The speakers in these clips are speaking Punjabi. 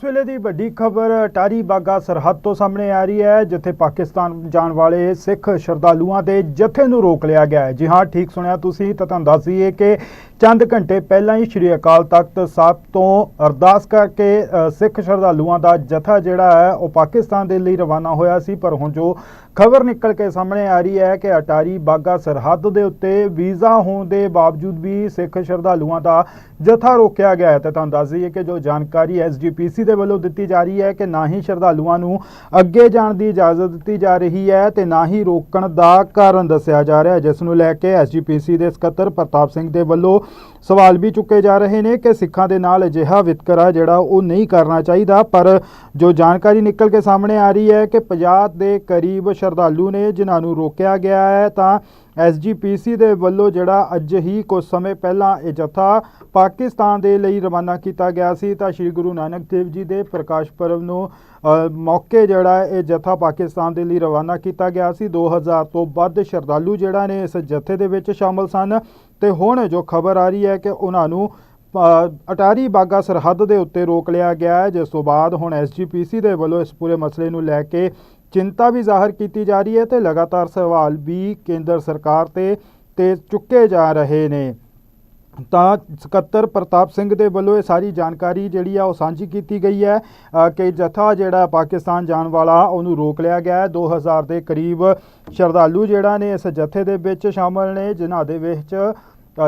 ਇਸ ਵੇਲੇ ਦੀ ਵੱਡੀ ਖਬਰ ਅਟਾਰੀ ਬਾਗਾ ਸਰਹੱਦ ਤੋਂ ਸਾਹਮਣੇ ਆ ਰਹੀ ਹੈ, ਜਿੱਥੇ ਪਾਕਿਸਤਾਨ ਜਾਣ ਵਾਲੇ ਸਿੱਖ ਸ਼ਰਧਾਲੂਆਂ ਦੇ ਜਥੇ ਨੂੰ ਰੋਕ ਲਿਆ ਗਿਆ ਹੈ। ਜੀ ਹਾਂ, ਠੀਕ ਸੁਣਿਆ ਤੁਸੀਂ, ਤਾਂ ਤੁਹਾਨੂੰ ਦੱਸ ਦਈਏ ਕਿ ਚੰਦ ਘੰਟੇ ਪਹਿਲਾਂ ਹੀ ਸ਼੍ਰੀ ਅਕਾਲ ਤਖਤ ਸਾਹਿਬ ਤੋਂ ਅਰਦਾਸ ਕਰਕੇ ਸਿੱਖ ਸ਼ਰਧਾਲੂਆਂ ਦਾ ਜਥਾ ਜਿਹੜਾ ਹੈ, ਉਹ ਪਾਕਿਸਤਾਨ ਦੇ ਲਈ ਰਵਾਨਾ ਹੋਇਆ ਸੀ, ਪਰ ਹੁਣ ਜੋ ਖਬਰ ਨਿਕਲ ਕੇ ਸਾਹਮਣੇ ਆ ਰਹੀ ਹੈ ਕਿ ਅਟਾਰੀ ਬਾਗਾ ਸਰਹੱਦ ਦੇ ਉੱਤੇ ਵੀਜ਼ਾ ਹੋਣ ਦੇ ਬਾਵਜੂਦ ਵੀ ਸਿੱਖ ਸ਼ਰਧਾਲੂਆਂ ਦਾ ਜਥਾ ਰੋਕਿਆ ਗਿਆ ਹੈ ਤੇ ਤੁਹਾਨੂੰ ਦੱਸ ਦਈਏ ਕਿ ਜੋ ਜਾਣਕਾਰੀ ਐਸਜੀਪੀਸੀ ਦੇ ਵੱਲੋਂ ਦਿੱਤੀ ਜਾ ਰਹੀ ਹੈ ਕਿ ਨਾ ਹੀ ਸ਼ਰਧਾਲੂਆਂ ਨੂੰ ਅੱਗੇ ਜਾਣ ਦੀ ਇਜਾਜ਼ਤ ਦਿੱਤੀ ਜਾ ਰਹੀ ਹੈ ਤੇ ਨਾ ਹੀ ਰੋਕਣ ਦਾ ਕਾਰਨ ਦੱਸਿਆ ਜਾ ਰਿਹਾ ਹੈ, ਜਿਸ ਨੂੰ ਲੈ ਕੇ ਐਸਜੀਪੀਸੀ ਦੇ ਸਕੱਤਰ ਪ੍ਰਤਾਪ ਸਿੰਘ ਦੇ ਵੱਲੋਂ ਸਵਾਲ ਵੀ ਚੁੱਕੇ ਜਾ ਰਹੇ ਨੇ ਕਿ ਸਿੱਖਾਂ ਦੇ ਨਾਲ ਅਜਿਹਾ ਵਿਤਕਰਾ ਜਿਹੜਾ ਉਹ ਨਹੀਂ ਕਰਨਾ ਚਾਹੀਦਾ, ਪਰ ਜੋ ਜਾਣਕਾਰੀ ਨਿਕਲ ਕੇ ਸਾਹਮਣੇ ਆ ਰਹੀ ਹੈ ਕਿ 50 ਦੇ ਕਰੀਬ ਸ਼ਰਧਾਲੂ ਨੇ ਜਿਨ੍ਹਾਂ ਨੂੰ ਰੋਕਿਆ ਗਿਆ ਹੈ, ਤਾਂ ਐਸਜੀਪੀਸੀ ਦੇ ਵੱਲੋਂ ਜਿਹੜਾ ਅੱਜ ਹੀ ਕੁਝ ਸਮੇਂ ਪਹਿਲਾਂ ਇਹ ਜਥਾ ਪਾਕਿਸਤਾਨ ਦੇ ਲਈ ਰਵਾਨਾ ਕੀਤਾ ਗਿਆ ਸੀ, ਤਾਂ ਸ੍ਰੀ ਗੁਰੂ ਨਾਨਕ ਦੇਵ ਜੀ ਦੇ ਪ੍ਰਕਾਸ਼ ਪਰਵ ਨੂੰ ਮੌਕੇ ਜਿਹੜਾ ਇਹ ਜਥਾ ਪਾਕਿਸਤਾਨ ਦੇ ਲਈ ਰਵਾਨਾ ਕੀਤਾ ਗਿਆ ਸੀ। 2000 ਤੋਂ ਵੱਧ ਸ਼ਰਧਾਲੂ ਜਿਹੜਾ ਨੇ ਇਸ ਜਥੇ ਦੇ ਵਿੱਚ ਸ਼ਾਮਲ ਸਨ ਤੇ ਹੁਣ ਜੋ ਖਬਰ ਆ ਰਹੀ ਹੈ ਕਿ ਉਹਨਾਂ ਨੂੰ ਅਟਾਰੀ ਬਾਗਾ ਸਰਹੱਦ ਦੇ ਉੱਤੇ ਰੋਕ ਲਿਆ ਗਿਆ ਹੈ। ਜਿਸ ਤੋਂ ਬਾਅਦ ਹੁਣ ਐਸਜੀਪੀਸੀ ਦੇ ਵੱਲੋਂ ਇਸ ਪੂਰੇ ਮਸਲੇ ਨੂੰ ਲੈ ਕੇ ਚਿੰਤਾ ਵੀ ਜ਼ਾਹਰ ਕੀਤੀ ਜਾ ਰਹੀ ਹੈ ਤੇ ਲਗਾਤਾਰ ਸਵਾਲ ਵੀ ਕੇਂਦਰ ਸਰਕਾਰ ਤੇ ਤੇ ਚੁੱਕੇ ਜਾ ਰਹੇ ਨੇ। ਤਾਂ ਸਕੱਤਰ ਪ੍ਰਤਾਪ ਸਿੰਘ ਦੇ ਵੱਲੋਂ ਇਹ ਸਾਰੀ ਜਾਣਕਾਰੀ ਜਿਹੜੀ ਆ ਉਹ ਸਾਂਝੀ ਕੀਤੀ ਗਈ ਹੈ। ਕਿ ਜਥਾ ਜਿਹੜਾ ਪਾਕਿਸਤਾਨ ਜਾਣ ਵਾਲਾ, ਉਹਨੂੰ ਰੋਕ ਲਿਆ ਗਿਆ ਹੈ। 2000 ਦੇ ਕਰੀਬ ਸ਼ਰਧਾਲੂ ਜਿਹੜਾ ਨੇ ਇਸ ਜਥੇ ਦੇ ਵਿੱਚ ਸ਼ਾਮਲ ਨੇ, ਜਿਨ੍ਹਾਂ ਦੇ ਵਿੱਚ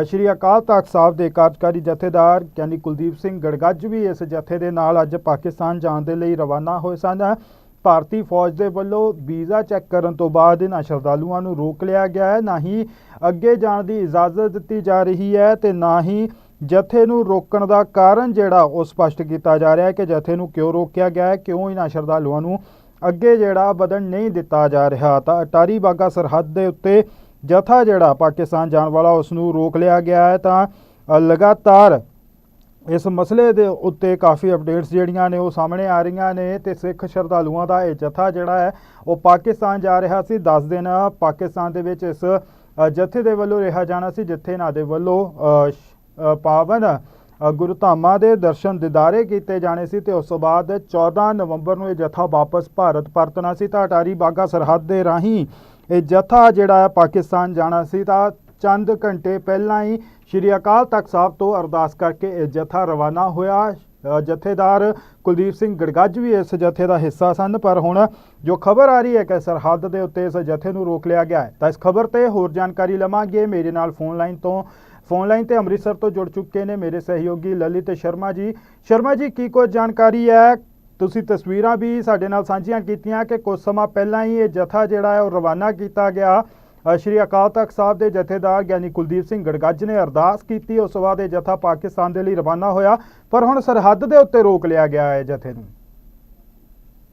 ਸ਼੍ਰੀ ਅਕਾਲ ਤਖਤ ਸਾਹਿਬ ਦੇ ਕਾਰਜਕਾਰੀ ਜਥੇਦਾਰ ਯਾਨੀ ਕੁਲਦੀਪ ਸਿੰਘ ਗੜਗੱਜ ਵੀ ਇਸ ਜਥੇ ਦੇ ਨਾਲ ਅੱਜ ਪਾਕਿਸਤਾਨ ਜਾਣ ਦੇ ਲਈ ਰਵਾਨਾ ਹੋਏ ਸਨ। ਭਾਰਤੀ ਫੌਜ ਦੇ ਵੱਲੋਂ ਵੀਜ਼ਾ ਚੈੱਕ ਕਰਨ ਤੋਂ ਬਾਅਦ ਇਹਨਾਂ ਸ਼ਰਧਾਲੂਆਂ ਨੂੰ ਰੋਕ ਲਿਆ ਗਿਆ ਹੈ। ਨਾ ਹੀ ਅੱਗੇ ਜਾਣ ਦੀ ਇਜਾਜ਼ਤ ਦਿੱਤੀ ਜਾ ਰਹੀ ਹੈ ਤੇ ਨਾ ਹੀ ਜਥੇ ਨੂੰ ਰੋਕਣ ਦਾ ਕਾਰਨ ਜਿਹੜਾ ਉਹ ਸਪਸ਼ਟ ਕੀਤਾ ਜਾ ਰਿਹਾ ਹੈ ਕਿ ਜਥੇ ਨੂੰ ਕਿਉਂ ਰੋਕਿਆ ਗਿਆ ਹੈ, ਕਿਉਂ ਇਹਨਾਂ ਸ਼ਰਧਾਲੂਆਂ ਨੂੰ ਅੱਗੇ ਜਿਹੜਾ ਵਧਣ ਨਹੀਂ ਦਿੱਤਾ ਜਾ ਰਿਹਾ। ਤਾਂ ਅਟਾਰੀ ਬਾਗਾ ਸਰਹੱਦ ਦੇ ਉੱਤੇ ਜਥਾ ਜਿਹੜਾ ਪਾਕਿਸਤਾਨ ਜਾਣ ਵਾਲਾ ਉਸ ਨੂੰ ਰੋਕ ਲਿਆ ਗਿਆ ਹੈ। ਤਾਂ ਲਗਾਤਾਰ ਇਸ ਮਸਲੇ ਦੇ ਉੱਤੇ ਕਾਫੀ ਅਪਡੇਟਸ ਜਿਹੜੀਆਂ ਨੇ ਉਹ ਸਾਹਮਣੇ ਆ ਰਹੀਆਂ ਨੇ ਤੇ ਸਿੱਖ ਸ਼ਰਧਾਲੂਆਂ ਦਾ ਇਹ ਜਥਾ ਜਿਹੜਾ ਹੈ, ਉਹ ਪਾਕਿਸਤਾਨ ਜਾ ਰਿਹਾ ਸੀ। 10 ਦਿਨ ਪਾਕਿਸਤਾਨ ਦੇ ਵਿੱਚ ਇਸ ਜਥੇ ਦੇ ਵੱਲੋਂ ਰਿਹਾ ਜਾਣਾ ਸੀ, ਜਿੱਥੇ ਇਹਨਾਂ ਦੇ ਵੱਲੋਂ ਪਾਵਨ ਗੁਰੂ ਧਾਮਾਂ ਦੇ ਦਰਸ਼ਨ ਦਿਦਾਰੇ ਕੀਤੇ ਜਾਣੇ ਸੀ ਤੇ ਉਸ ਤੋਂ ਬਾਅਦ 14 ਨਵੰਬਰ ਨੂੰ ਇਹ ਜਥਾ ਵਾਪਸ ਭਾਰਤ ਪਰਤਣਾ ਸੀ। ਤਾਂ ਅਟਾਰੀ ਬਾਗਾ ਸਰਹੱਦ ਦੇ ਰਾਹੀਂ ਇਹ ਜਥਾ ਜਿਹੜਾ ਹੈ, ਪਾਕਿਸਤਾਨ ਜਾਣਾ ਸੀ ਤਾਂ ਚੰਦ ਘੰਟੇ ਪਹਿਲਾਂ ਹੀ ਸ਼੍ਰੀ ਅਕਾਲ ਤਖਤ ਸਾਹਿਬ ਤੋਂ ਅਰਦਾਸ ਕਰਕੇ ਇਹ ਜਥਾ ਰਵਾਨਾ ਹੋਇਆ। ਜਥੇਦਾਰ ਕੁਲਦੀਪ ਸਿੰਘ ਗੜਗੱਜ ਵੀ ਇਸ ਜਥੇ ਦਾ ਹਿੱਸਾ ਸਨ, ਪਰ ਹੁਣ ਜੋ ਖਬਰ ਆ ਰਹੀ ਹੈ ਕਿ ਸਰਹੱਦ ਦੇ ਉੱਤੇ ਇਸ ਜਥੇ ਨੂੰ ਰੋਕ ਲਿਆ ਗਿਆ ਹੈ, ਤਾਂ ਇਸ ਖਬਰ ਤੇ ਹੋਰ ਜਾਣਕਾਰੀ ਲਵਾਂਗੇ। ਮੇਰੇ ਨਾਲ ਫੋਨ ਲਾਈਨ ਤੋਂ, ਫੋਨ ਲਾਈਨ ਤੇ ਅੰਮ੍ਰਿਤਸਰ ਤੋਂ ਜੁੜ ਚੁੱਕੇ ਨੇ ਮੇਰੇ ਸਹਿਯੋਗੀ ਲਲਿਤ ਸ਼ਰਮਾ ਜੀ। ਸ਼ਰਮਾ ਜੀ, ਕੀ ਕੁਝ ਜਾਣਕਾਰੀ ਹੈ? ਤੁਸੀਂ ਤਸਵੀਰਾਂ ਵੀ ਸਾਡੇ ਨਾਲ ਸਾਂਝੀਆਂ ਕੀਤੀਆਂ ਕਿ ਕੁਝ ਸਮਾਂ ਪਹਿਲਾਂ ਹੀ ਇਹ ਜਥਾ ਜਿਹੜਾ ਹੈ ਉਹ ਰਵਾਨਾ ਕੀਤਾ ਗਿਆ। ਸ਼੍ਰੀ ਅਕਾਲ ਤਖਤ ਸਾਹਿਬ ਦੇ ਜਥੇਦਾਰ ਗਿਆਨੀ ਕੁਲਦੀਪ ਸਿੰਘ ਗੜਗੱਜ ਨੇ ਅਰਦਾਸ ਕੀਤੀ ਉਸ ਤੋਂ ਬਾਅਦ ਇਹ ਜਥਾ ਪਾਕਿਸਤਾਨ ਦੇ ਲਈ ਰਵਾਨਾ ਹੋਇਆ ਪਰ ਹੁਣ ਸਰਹੱਦ ਦੇ ਉੱਤੇ ਰੋਕ ਲਿਆ ਗਿਆ ਹੈ ਜਥੇ ਨੂੰ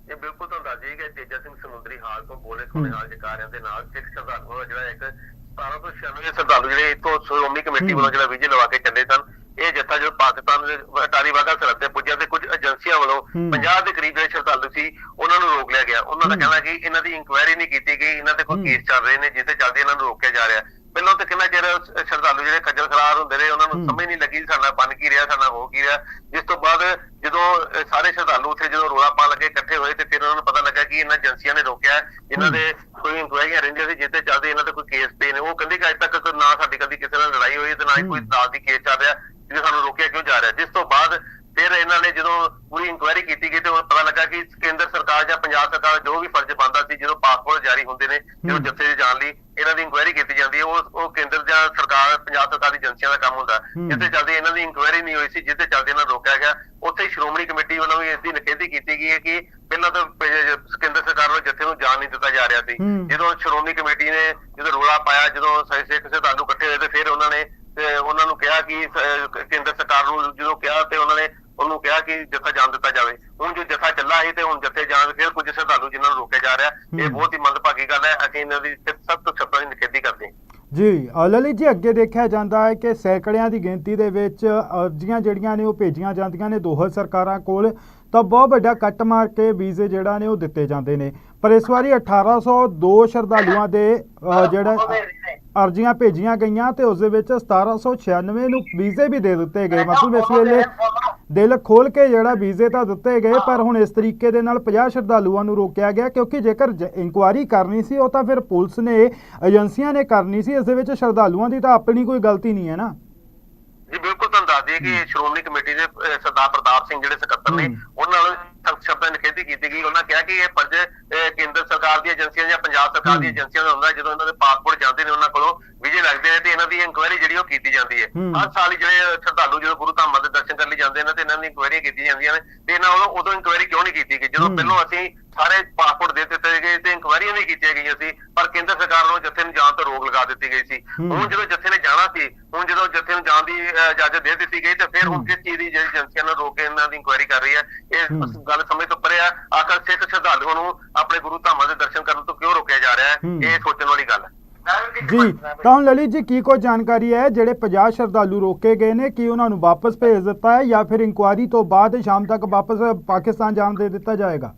ਇਹ ਬਿਲਕੁਲ ਤੁਹਾਨੂੰ ਦੱਸ ਕਿ ਤੇਜਾ ਸਿੰਘ ਸਮੁੰਦਰੀ ਹਾਲ ਤੋਂ ਬੋਲੇ ਕੋਲੇ। ਹਾਲ ਜਕਾਰਿਆਂ ਦੇ ਨਾਲ ਸਿੱਖ ਦਾ ਜਿਹੜਾ ਇੱਕ 1796 ਸ਼ਰਧਾਲੂ ਜਿਹੜੇ ਇਤੋਂ ਸ਼੍ਰੋਮਣੀ ਕਮੇਟੀ। ਵੱਲੋਂ ਜਿਹੜਾ ਵਿਜੇ ਲਵਾ ਕੇ ਚੱਲੇ ਸਨ ਇਹ ਜੱਥਾ ਜਦੋਂ ਪਾਕਿਸਤਾਨ ਦੇ ਅਟਾਰੀ ਵਾਗਾ ਸਰਹੱਦ ਤੇ ਪੁੱਜਿਆ ਤੇ ਕੁਝ ਏਜੰਸੀਆਂ ਵੱਲੋਂ ਹਮ। 50 ਦੇ ਕਰੀਬ ਜਿਹੜੇ ਸ਼ਰਧਾਲੂ ਸੀ ਉਹਨਾਂ ਨੂੰ ਰੋਕ ਲਿਆ ਗਿਆ ਉਹਨਾਂ ਦਾ। ਕਹਿਣਾ ਕਿ ਇਹਨਾਂ ਦੀ ਇਨਕੁਆਇਰੀ ਨਹੀਂ ਕੀਤੀ ਗਈ ਇਹਨਾਂ ਤੇ। ਕੋਈ ਕੇਸ ਚੱਲ ਰਹੇ ਨੇ ਜਿੱਤੇ ਚੱਲਦੇ ਇਹਨਾਂ ਨੂੰ ਰੋਕਿਆ ਜਾ ਰਿਹਾ ਪਹਿਲਾਂ ਤਾਂ ਕਿੰਨਾ ਚਿਰ ਸ਼ਰਧਾਲੂ ਜਿਹੜੇ ਖੱਜਲ ਖਰਾਰ ਹੁੰਦੇ ਰਹੇ ਉਹਨਾਂ ਨੂੰ। ਸਮਝ ਨਹੀਂ ਲੱਗੀ ਸਾਡਾ ਬਣ ਕੀ ਰਿਹਾ ਸਾਡਾ ਹੋ ਕੀ ਰਿਹਾ ਜਿਸ ਤੋਂ ਬਾਅਦ ਜਦੋਂ ਸਾਰੇ ਸ਼ਰਧਾਲੂ ਉੱਥੇ ਜਦੋਂ ਰੋਲਾ ਪਾਉਣ ਲੱਗੇ ਇਕੱਠੇ ਹੋਏ ਤੇ ਫਿਰ ਉਹਨਾਂ ਨੂੰ ਪਤਾ ਲੱਗਾ ਕਿ ਇਹਨਾਂ ਏਜੰਸੀਆਂ ਨੇ ਰੋਕਿਆ। ਇਹਨਾਂ। ਦੇ ਕੋਈ ਇਨਕੁਆਇਰੀਆਂ ਰਹਿੰਦੀਆਂ ਸੀ ਜਿੱਤੇ ਚੱਲਦੇ ਇਹਨਾਂ ਤੇ ਕੋਈ ਕੇਸ ਪੇ ਨੇ ਉਹ ਕਹਿੰਦੇ ਕਿ ਅੱਜ ਤੱਕ ਨਾ ਸਾਡੀ ਕਦੀ ਕਿਸੇ ਨਾਲ ਲੜਾਈ ਹੋਈ ਤੇ ਨਾ ਹੀ ਕੋਈ। ਦਾਲ ਦੀ ਕੇਸ ਚੱਲ ਰਿਹਾ ਜਿਹਦੇ ਸਾਨੂੰ ਰੋਕਿਆ ਕਿਉਂ ਜਾ ਰਿਹਾ ਜਿਸ ਤੋਂ ਬਾਅਦ ਫਿਰ ਇਹਨਾਂ ਨੇ ਜਦੋਂ ਪੂਰੀ ਇਨਕੁਆਇਰੀ ਕੀਤੀ ਗਈ ਤੇ ਉਹ ਪਤਾ ਲੱਗਾ ਕਿ ਕੇਂਦਰ ਸਰਕਾਰ ਜਾਂ ਪੰਜਾਬ ਸਰਕਾਰ ਦਾ ਜੋ ਵੀ ਫਰਜ਼ ਬਣਦਾ ਸੀ ਜਦੋਂ ਪਾਸਪੋਰਟ ਜਾਰੀ ਹੁੰਦੇ ਨੇ ਜਦੋਂ। ਜੱਥੇ 'ਚ ਜਾਣ ਲਈ ਇਹਨਾਂ ਦੀ ਇਨਕੁਆਇਰੀ ਕੀਤੀ ਜਾਂਦੀ ਹੈ ਉਹ ਉਹ ਕੇਂਦਰ ਜਾਂ ਸਰਕਾਰ ਪੰਜਾਬ ਸਰਕਾਰ ਦੀ ਏਜੰਸੀਆਂ ਦਾ ਕੰਮ ਹੁੰਦਾ। ਜਿੱਤੇ ਚੱਲਦੇ ਇਹਨਾਂ ਦੀ ਇਨਕੁਆਇਰੀ ਨਹੀਂ ਹੋਈ ਸੀ ਜਿੱਤੇ ਚੱਲਦੇ ਇਹਨਾਂ ਨੂੰ ਰੋਕਿਆ ਗਿਆ ਉੱਥੇ ਹੀ ਸ਼੍ਰੋਮਣੀ ਕਮੇਟੀ ਵੱਲੋਂ ਵੀ ਇਸ ਦੀ ਨਿਖੇਧੀ ਕੀਤੀ ਗਈ ਹੈ ਕਿ ਪਹਿਲਾਂ ਤਾਂ ਕੇਂਦਰ ਸਰਕਾਰ ਵੱਲੋਂ ਜੱਥੇ ਨੂੰ ਜਾਣ ਨਹੀਂ ਦਿੱਤਾ ਜਾ ਰਿਹਾ ਸੀ। ਜਦੋਂ ਸ਼੍ਰੋਮਣੀ ਕਮੇਟੀ ਨੇ ਜਦੋਂ ਰੋਲਾ ਪਾਇਆ ਜਦੋਂ ਸਿੱਖ ਸਿਧਾਂਤੂ ਇਕੱਠੇ ਹੋਏ ਤੇ ਫਿਰ ਉਹਨਾਂ ਨੇ ਤੇ ਉਹਨਾਂ ਨੂੰ ਕਿਹਾ ਕਿ ਸ- ਕੇਂਦਰ ਸਰਕਾਰ ਨੂੰ ਜਦੋਂ ਕਿਹਾ ਤੇ ਉਹਨਾਂ ਨੇ ਉਹਨੂੰ ਕਿਹਾ ਕਿ ਜੱਥਾ ਜਾਣ ਦਿੱਤਾ ਜਾਵੇ। ਹੁਣ ਜੋ ਜੱਥਾ ਚੱਲਾ ਹੈ ਤੇ ਹੁਣ ਜੱਥੇ ਜਾਣ ਫਿਰ ਕੁਝ ਸ਼ਰਧਾਲੂ ਜਿਨ੍ਹਾਂ ਨੂੰ ਰੋਕਿਆ ਜਾ ਰਿਹਾ ਇਹ। ਬਹੁਤ ਹੀ ਮੰਦਭਾਗੀ ਗੱਲ ਹੈ। ਅਸੀਂ ਇਹਨਾਂ ਦੀ ਸਖਤ ਤੋਂ ਸਖਤ ਨਿਖੇਧੀ ਕਰਦੇ ਹਾਂ। ਜੀ ਅ, ਲਲਿਤ ਜੀ ਅੱਗੇ ਦੇਖਿਆ ਜਾਂਦਾ ਹੈ ਕਿ ਸੈਂਕੜਿਆਂ ਦੀ ਗਿਣਤੀ ਦੇ ਵਿੱਚ ਅਰਜ਼ੀਆਂ ਜਿਹੜੀਆਂ ਨੇ ਉਹ ਭੇਜੀਆਂ ਜਾਂਦੀਆਂ ਨੇ ਦੋਹਾਂ ਸਰਕਾਰਾਂ ਕੋਲ। ਤਾਂ ਬਹੁਤ ਵੱਡਾ ਕੱਟ ਮਾਰ ਕੇ ਵੀਜ਼ੇ ਜਿਹੜਾ ਨੇ ਉਹ ਦਿੱਤੇ ਜਾਂਦੇ ਨੇ। ਪਰ ਇਸ ਵਾਰੀ 1802 ਸ਼ਰਧਾਲੂਆਂ ਦੇ ਅ, ਜਿਹੜਾ ਅਰਜ਼ੀਆਂ ਭੇਜੀਆਂ ਗਈਆਂ ਤੇ ਉਸ ਦੇ ਵਿੱਚ 1796 ਨੂੰ ਵੀਜ਼ੇ ਵੀ ਦੇ ਦਿੱਤੇ ਗਏ। ਮਤਲਬ ਇਸ ਵੇਲੇ ਦਿਲ ਖੋਲ ਕੇ ਜਿਹੜਾ ਵੀਜ਼ੇ ਤਾਂ ਦਿੱਤੇ ਗਏ ਪਰ ਹੁਣ ਇਸ ਤਰੀਕੇ ਦੇ ਨਾਲ 50 ਸ਼ਰਧਾਲੂਆਂ ਨੂੰ ਰੋਕਿਆ ਗਿਆ ਕਿਉਂਕਿ ਜੇਕਰ ਇਨਕੁਆਇਰੀ ਕਰਨੀ ਸੀ ਉਹ ਤਾਂ ਫਿਰ ਪੁਲਿਸ ਨੇ ਏਜੰਸੀਆਂ ਨੇ ਕਰਨੀ ਸੀ ਇਸ ਦੇ ਵਿੱਚ ਸ਼ਰਧਾਲੂਆਂ ਦੀ ਤਾਂ ਆਪਣੀ ਕੋਈ ਗਲਤੀ ਨਹੀਂ ਹੈ ਨਾ। ਦੱਸ ਦਈਏ ਕਿ ਸ਼੍ਰੋਮਣੀ ਕਮੇਟੀ ਦੇ ਅਹ, ਸਰਦਾਰ ਪ੍ਰਤਾਪ ਸਿੰਘ ਜਿਹੜੇ ਸਕੱਤਰ ਨੇ। ਉਹਨਾਂ ਨਾਲ ਸਖਤ ਸ਼ਬਦਾਂ ਵਿੱਚ ਨਿਖੇਧੀ ਕੀਤੀ ਗਈ ਉਹਨਾਂ ਕਿਹਾ ਕਿ ਇਹ ਫਰਜ਼ ਅਹ, ਕੇਂਦਰ ਸਰਕਾਰ ਦੀ ਏਜੰਸੀਆਂ ਜਾਂ ਪੰਜਾਬ ਸਰਕਾਰ ਦੀ ਹਮ। ਏਜੰਸੀਆਂ ਦਾ ਹੁੰਦਾ ਜਦੋਂ ਇਹਨਾਂ ਦੇ ਪਾਸਪੋਰਟ ਜਾਂਦੇ ਨੇ ਉਹਨਾਂ ਕੋਲੋਂ ਵੀਜ਼ੇ ਲੱਗਦੇ ਨੇ ਤੇ ਇਹਨਾਂ ਦੀ ਇਨਕੁਆਇਰੀ ਜਿਹੜੀ ਉਹ ਕੀਤੀ ਜਾਂਦੀ ਹੈ। ਹਰ ਸਾਲ ਹੀ ਜਿਹੜੇ ਸ਼ਰਧਾਲੂ ਜਦੋਂ ਗੁਰੂ ਧਾਮਾਂ ਦੇ ਦਰਸ਼ਨ ਕਰਨ ਲਈ ਜਾਂਦੇ ਨੇ ਤੇ ਇਹਨਾਂ ਦੀ ਇਨਕੁਆਇਰੀ ਕੀਤੀ ਜਾਂਦੀਆਂ ਨੇ ਤੇ ਇਹਨਾਂ ਵੱਲੋਂ ਉਦੋਂ ਇਨਕੁਆਇਰੀ ਕਿਉਂ ਨਹੀਂ ਕੀਤੀ ਗਈ ਜਦੋਂ। ਪਹਿਲਾਂ ਅਸੀਂ ਸਾਰੇ ਪਾਸਪੋਰਟ ਦੇ ਦਿੱਤੇ ਗਏ ਤੇ ਇਨਕੁਆਇਰੀਆਂ ਵੀ ਕੀਤੀਆਂ ਗਈਆਂ ਸੀ ਪਰ ਕੇਂਦਰ ਸਰਕਾਰ ਵੱਲੋਂ ਜੱਥੇ ਨੂੰ ਜਾਣ ਤੋਂ ਰੋਕ ਲਗਾ ਦਿੱਤੀ ਗਈ ਸੀ। ਹੁਣ ਜਦੋਂ ਜੱਥੇ ਨੇ ਜਾਣਾ ਸੀ ਹੁਣ ਜਦੋਂ ਜੱਥੇ ਨੂੰ ਜਾਣ ਦੀ ਇਜਾਜ਼ਤ ਦੇ ਦਿੱਤੀ ਗਈ ਤੇ ਫਿਰ ਹੁਣ। ਕਿਸ ਚੀਜ਼ ਦੀ ਜਿਹੜੀ ਏਜੰਸੀਆਂ ਨੂੰ ਰੋਕ ਕੇ ਇਹਨਾਂ ਦੀ ਇਨਕੁਆਇਰੀ ਕਰ ਰਹੀ ਹੈ ਇਹ। ਗੱਲ ਸਮਝ ਤੋਂ ਪਰੇ ਆ ਆਖਰ ਸਿੱਖ ਸ਼ਰਧਾਲੂਆਂ ਨੂੰ ਆਪਣੇ ਗੁਰੂ ਧਾਮਾਂ ਦੇ ਦਰਸ਼ਨ ਕਰਨ ਤੋਂ ਕਿਉਂ ਰੋਕਿਆ ਜਾ ਰਿਹਾ। ਹੈ ਇਹ ਸੋਚਣ ਵਾਲੀ ਗੱਲ ਹੈ ਜੀ ਤਾਂ ਹੁਣ ਲਲਿਤ ਜੀ ਕੀ ਕੋਈ ਜਾਣਕਾਰੀ ਹੈ ਜਿਹੜੇ 50 ਸ਼ਰਧਾਲੂ ਰੋਕੇ ਗਏ ਨੇ ਕੀ ਉਹਨਾਂ ਨੂੰ ਵਾਪਸ ਭੇਜ ਦਿੱਤਾ ਹੈ ਜਾਂ ਫਿਰ ਇਨਕੁਆਇਰੀ ਤੋਂ ਬਾਅਦ ਸ਼ਾਮ ਤੱਕ ਵਾਪਸ ਪਾਕਿਸਤਾਨ ਜਾਣ ਦੇ ਦਿੱਤਾ ਜਾਏਗਾ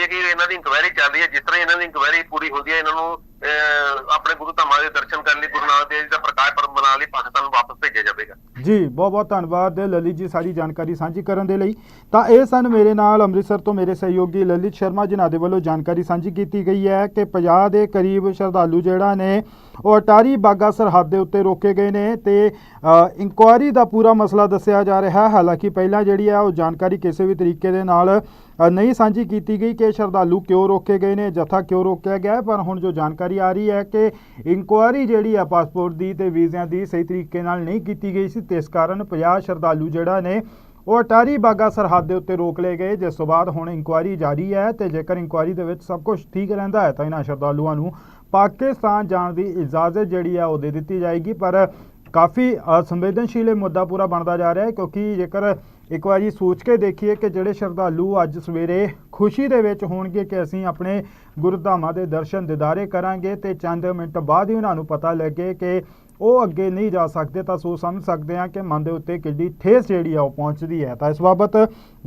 ਬਿਲਕੁਲ ਕਿ ਇਹਨਾਂ ਦੀ ਇਨਕੁਆਇਰੀ ਚੱਲ ਰਹੀ ਹੈ ਜਿਸ ਤਰ੍ਹਾਂ ਇਹਨਾਂ ਦੀ ਇਨਕੁਆਇਰੀ ਪੂਰੀ ਹੁੰਦੀ ਹੈ ਇਹਨਾਂ ਨੂੰ ਅਹ, ਆਪਣੇ ਗੁਰੂ ਧਾਮਾਂ ਦੇ ਦਰਸ਼ਨ ਕਰਨ ਲਈ ਗੁਰੂ ਨਾਨਕ ਦੇਵ ਜੀ ਦਾ ਪ੍ਰਕਾਸ਼ ਪਰਬ ਮਨਾਉਣ ਲਈ ਪਾਕਿਸਤਾਨ ਨੂੰ ਵਾਪਸ ਭੇਜਿਆ ਜਾਵੇਗਾ। ਜੀ ਬਹੁਤ ਬਹੁਤ ਧੰਨਵਾਦ ਲਲਿਤ ਜੀ ਸਾਰੀ ਜਾਣਕਾਰੀ ਸਾਂਝੀ ਕਰਨ ਦੇ ਲਈ। ਤਾਂ ਇਹ ਸਨ ਮੇਰੇ ਨਾਲ ਅੰਮ੍ਰਿਤਸਰ ਤੋਂ ਮੇਰੇ ਸਹਿਯੋਗੀ ਲਲਿਤ ਸ਼ਰਮਾ ਜਿਨ੍ਹਾਂ ਦੇ ਵੱਲੋਂ ਜਾਣਕਾਰੀ ਸਾਂਝੀ ਕੀਤੀ ਗਈ ਹੈ ਕਿ 50 ਦੇ ਕਰੀਬ ਸ਼ਰਧਾਲੂ ਜਿਹੜਾ ਨੇ, ਉਹ ਅਟਾਰੀ ਬਾਗਾ ਸਰਹੱਦ ਦੇ ਉੱਤੇ ਰੋਕੇ ਗਏ ਨੇ ਤੇ ਇਨਕੁਆਇਰੀ ਦਾ ਪੂਰਾ ਮਸਲਾ ਦੱਸਿਆ ਜਾ ਰਿਹਾ ਹੈ। ਹਾਲਾਂਕਿ ਪਹਿਲਾਂ ਜਿਹੜੀ ਹੈ ਉਹ ਜਾਣਕਾਰੀ ਕਿਸੇ ਵੀ ਤਰੀਕੇ ਦੇ ਨਾਲ ਨਹੀਂ ਸਾਂਝੀ ਕੀਤੀ ਗਈ ਕਿ ਸ਼ਰਧਾਲੂ ਕਿਉਂ ਰੋਕੇ ਗਏ ਨੇ, ਜਥਾ ਕਿਉਂ ਰੋਕਿਆ ਗਿਆ ਪਰ ਹੁਣ ਜੋ ਜਾਣਕਾਰੀ ਆ ਰਹੀ ਹੈ ਕਿ ਇਨਕੁਆਇਰੀ ਜਿਹੜੀ ਆ ਪਾਸਪੋਰਟ ਦੀ ਤੇ ਵੀਜ਼ਿਆਂ ਦੀ ਸਹੀ ਤਰੀਕੇ ਨਾਲ ਨਹੀਂ ਕੀਤੀ ਗਈ ਸੀ ਤੇ ਇਸ ਕਾਰਨ 50 ਸ਼ਰਧਾਲੂ ਜਿਹੜਾ ਨੇ ਉਹ ਅਟਾਰੀ ਬਾਗਾ ਸਰਹੱਦ ਦੇ ਉੱਤੇ ਰੋਕ ਲਏ ਗਏ। ਜਿਸ ਤੋਂ ਬਾਅਦ ਹੁਣ ਇਨਕੁਆਇਰੀ ਜਾਰੀ ਹੈ ਤੇ ਜੇਕਰ ਇਨਕੁਆਇਰੀ ਦੇ ਵਿੱਚ ਸਭ ਕੁਝ ਠੀਕ ਰਹਿੰਦਾ ਹੈ ਤਾਂ ਇਹਨਾਂ ਸ਼ਰਧਾਲੂਆਂ ਨੂੰ ਪਾਕਿਸਤਾਨ ਜਾਣ ਦੀ ਇਜਾਜ਼ਤ ਜਿਹੜੀ ਆ ਉਹ ਦੇ ਦਿੱਤੀ ਜਾਏਗੀ। ਪਰ ਕਾਫੀ ਅ, ਸੰਵੇਦਨਸ਼ੀਲ ਇਹ ਮੁੱਦਾ ਪੂਰਾ ਬਣਦਾ ਜਾ ਰਿਹਾ ਹੈ ਕਿਉਂਕਿ ਜੇਕਰ ਇੱਕ ਵਾਰੀ ਸੋਚ ਕੇ ਦੇਖੀਏ ਕਿ ਜਿਹੜੇ ਸ਼ਰਧਾਲੂ ਅੱਜ ਸਵੇਰੇ ਖੁਸ਼ੀ ਦੇ ਵਿੱਚ ਹੋਣਗੇ ਕਿ ਅਸੀਂ ਆਪਣੇ ਗੁਰਧਾਮਾਂ ਦੇ ਦਰਸ਼ਨ ਦਿਦਾਰੇ ਕਰਾਂਗੇ ਤੇ ਚੰਦ ਮਿੰਟ ਬਾਅਦ ਹੀ ਉਹਨਾਂ ਨੂੰ ਪਤਾ ਲੱਗੇ ਕਿ ਉਹ ਅੱਗੇ ਨਹੀਂ ਜਾ ਸਕਦੇ ਤਾਂ ਸੋ ਸਮਝ ਸਕਦੇ ਹਾਂ ਕਿ ਮਨ ਦੇ ਉੱਤੇ ਕਿੱਡੀ ਠੇਸ ਜਿਹੜੀ ਆ ਉਹ ਪਹੁੰਚਦੀ ਹੈ। ਤਾਂ ਇਸ ਬਾਬਤ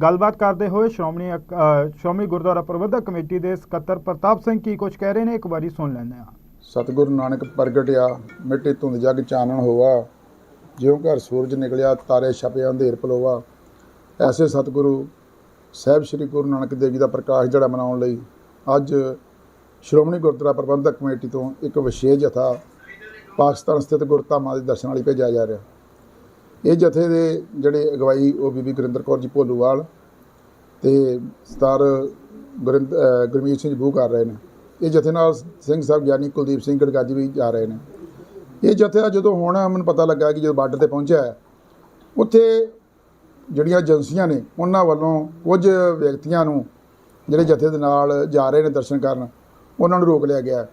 ਗੱਲਬਾਤ ਕਰਦੇ ਹੋਏ ਸ਼੍ਰੋਮਣੀ ਅਕ- ਸ਼੍ਰੋਮਣੀ ਗੁਰਦੁਆਰਾ ਪ੍ਰਬੰਧਕ ਕਮੇਟੀ ਦੇ ਸਕੱਤਰ ਪ੍ਰਤਾਪ ਸਿੰਘ ਕੀ ਕੁਝ ਕਹਿ ਰਹੇ ਨੇ, ਇੱਕ ਵਾਰੀ ਸੁਣ ਲੈਂਦੇ ਹਾਂ। ਸਤਿਗੁਰੂ ਨਾਨਕ ਪ੍ਰਗਟਿਆ ਮਿੱਟੀ ਧੁੰਦ ਜਗ ਚਾਨਣ ਹੋਵਾ ਜਿਉਂ ਘਰ ਸੂਰਜ ਨਿਕਲਿਆ, ਤਾਰੇ ਛਪਿਆ ਅੰਧੇਰ ਪਲੋਵਾ ਐਸੇ ਸਤਿਗੁਰੂ, ਸਾਹਿਬ ਸ੍ਰੀ ਗੁਰੂ ਨਾਨਕ ਦੇਵ ਜੀ ਦਾ ਪ੍ਰਕਾਸ਼ ਜਿਹੜਾ ਮਨਾਉਣ ਲਈ ਅੱਜ ਸ਼੍ਰੋਮਣੀ ਗੁਰਦੁਆਰਾ ਪ੍ਰਬੰਧਕ ਕਮੇਟੀ ਤੋਂ ਇੱਕ ਵਿਸ਼ੇਸ਼ ਜਥਾ ਪਾਕਿਸਤਾਨ ਸਥਿਤ ਗੁਰਧਾਮਾਂ ਦੇ ਦਰਸ਼ਨਾਂ ਲਈ ਭੇਜਿਆ ਜਾ ਰਿਹਾ। ਇਹ ਜਥੇ ਦੇ ਜਿਹੜੇ ਅਗਵਾਈ ਉਹ ਬੀਬੀ ਗੁਰਿੰਦਰ ਕੌਰ ਜੀ ਭੋਲੂਵਾਲ ਤੇ ਸਰਦਾਰ ਗੁਰਿੰਦ ਗੁਰਮੀਤ ਸਿੰਘ ਬੂ ਕਰ ਰਹੇ ਨੇ। ਇਹ ਜਥੇ ਨਾਲ ਸਿੰਘ ਸਾਹਿਬ ਗਿਆਨੀ ਕੁਲਦੀਪ ਸਿੰਘ ਗੜਗਾਜੀ ਵੀ ਜਾ ਰਹੇ ਨੇ। ਇਹ ਜਥਾ ਜਦੋਂ ਹੁਣ ਮੈਨੂੰ ਪਤਾ ਲੱਗਾ ਕਿ ਜਦੋਂ ਬਾਰਡਰ ਤੇ ਪਹੁੰਚਿਆ ਉੱਥੇ ਜਿਹੜੀਆਂ ਏਜੰਸੀਆਂ ਨੇ, ਉਹਨਾਂ ਵੱਲੋਂ ਕੁਝ ਵਿਅਕਤੀਆਂ ਨੂੰ ਜਿਹੜੇ ਜਥੇ ਦੇ ਨਾਲ ਜਾ ਰਹੇ ਨੇ ਦਰਸ਼ਨ ਕਰਨ, ਉਹਨਾਂ ਨੂੰ ਰੋਕ ਲਿਆ ਗਿਆ।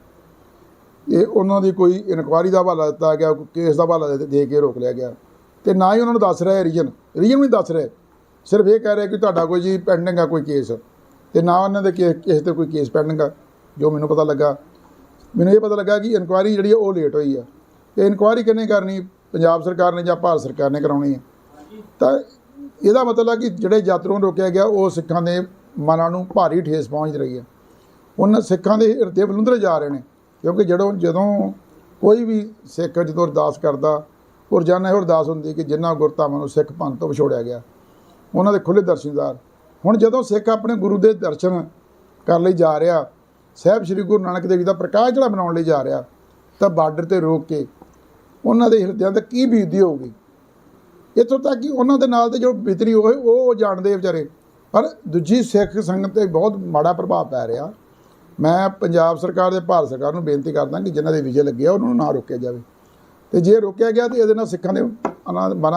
ਇਹ ਉਹਨਾਂ ਦੀ ਕੋਈ ਇਨਕੁਆਇਰੀ ਦਾ ਹਵਾਲਾ ਦਿੱਤਾ ਗਿਆ, ਕੋਈ ਕੇਸ ਦਾ ਹਵਾਲਾ ਦੇ- ਦੇ ਕੇ ਰੋਕ ਲਿਆ ਗਿਆ। ਤੇ ਨਾ ਹੀ ਉਹਨਾਂ ਨੂੰ ਦੱਸ ਰਿਹਾ ਰੀਜਨ। ਰੀਜਨ ਵੀ ਦੱਸ ਰਿਹਾ। ਸਿਰਫ ਇਹ ਕਹਿ ਰਿਹਾ ਕਿ ਤੁਹਾਡਾ ਕੋਈ ਜੀ ਪੈਂਡਿੰਗ ਆ ਕੋਈ ਕੇਸ ਤੇ ਨਾ ਉਹਨਾਂ ਦੇ ਕੇ- ਕਿਸੇ ਤੇ ਕੋਈ ਕੇਸ ਪੈਂਡਿੰਗ ਆ, ਜੋ ਮੈਨੂੰ ਪਤਾ ਲੱਗਾ। ਮੈਨੂੰ ਇਹ ਪਤਾ ਲੱਗਾ ਕਿ ਇਨਕੁਆਇਰੀ ਜਿਹੜੀ ਆ, ਉਹ ਲੇਟ ਹੋਈ ਆ। ਤੇ ਇਨਕੁਆਇਰੀ ਕਿੰਨੇ ਕਰਨੀ? ਪੰਜਾਬ ਸਰਕਾਰ ਨੇ ਜਾਂ ਭਾਰਤ ਸਰਕਾਰ ਨੇ ਕਰਾਉਣੀ ਹੈ ਤਾਂ ਇਹਦਾ ਮਤਲਬ ਹੈ ਕਿ ਜਿਹੜੇ ਯਾਤਰੂ ਨੂੰ ਰੋਕਿਆ ਗਿਆ, ਉਹ ਸਿੱਖਾਂ ਦੇ ਮਨਾਂ ਨੂੰ ਭਾਰੀ ਠੇਸ ਪਹੁੰਚ ਰਹੀ ਹੈ ਉਹਨਾਂ ਸਿੱਖਾਂ ਦੇ ਹਿਰਦੇ ਬਲੁੰਦਰੇ ਜਾ ਰਹੇ ਨੇ। ਕਿਉਂਕਿ ਜਦੋਂ ਜਦੋਂ ਕੋਈ ਵੀ ਸਿੱਖ ਜਦੋਂ ਅਰਦਾਸ ਕਰਦਾ ਉਹ ਰੋਜ਼ਾਨਾ ਇਹ ਅਰਦਾਸ ਹੁੰਦੀ ਕਿ ਜਿਨ੍ਹਾਂ ਗੁਰਧਾਮਾਂ ਨੂੰ ਸਿੱਖ ਪੰਥ ਤੋਂ ਵਿਛੋੜਿਆ ਗਿਆ, ਉਹਨਾਂ ਦੇ ਖੁੱਲੇ ਦਰਸ਼ਨਦਾਰ ਹੁਣ ਜਦੋਂ ਸਿੱਖ ਆਪਣੇ ਗੁਰੂ ਦੇ ਦਰਸ਼ਨ ਕਰਨ ਲਈ ਜਾ ਰਿਹਾ, ਸਾਹਿਬ ਸ੍ਰੀ ਗੁਰੂ ਨਾਨਕ ਦੇਵ ਜੀ ਦਾ ਪ੍ਰਕਾਸ਼ ਜਿਹੜਾ ਬਣਾਉਣ ਲਈ ਜਾ ਰਿਹਾ, ਤਾਂ ਬਾਰਡਰ ਤੇ ਰੋਕ ਕੇ ਉਹਨਾਂ ਦੇ ਹਿਰਦਿਆਂ ਤੇ ਕੀ ਬੀਤਦੀ ਹੋਊਗੀ? ਇੱਥੋਂ ਤੱਕ ਕਿ ਉਹਨਾਂ ਦੇ ਨਾਲ ਤੇ ਜੋ ਬਿਤਰੀ ਹੋਏ, ਉਹ ਜਾਣਦੇ ਵਿਚਾਰੇ। ਪਰ ਦੂਜੀ ਸਿੱਖ ਸੰਗਤ ਤੇ ਬਹੁਤ ਮਾੜਾ ਪ੍ਰਭਾਵ ਪੈ ਰਿਹਾ। ਮੈਂ ਪੰਜਾਬ ਸਰਕਾਰ ਤੇ ਭਾਰਤ ਸਰਕਾਰ ਨੂੰ ਬੇਨਤੀ ਕਰਦਾ ਕਿ ਜਿਨ੍ਹਾਂ ਦੇ ਵੀਜ਼ੇ ਲੱਗੇ ਆ, ਉਹਨਾਂ ਨੂੰ ਨਾ ਰੋਕਿਆ ਜਾਵੇ। ਤੇ ਜੇ ਰੋਕਿਆ ਗਿਆ ਤੇ ਇਹਦੇ ਨਾਲ ਸਿੱਖਾਂ ਦੇ ਮਨਾਂ ਮਨਾਂ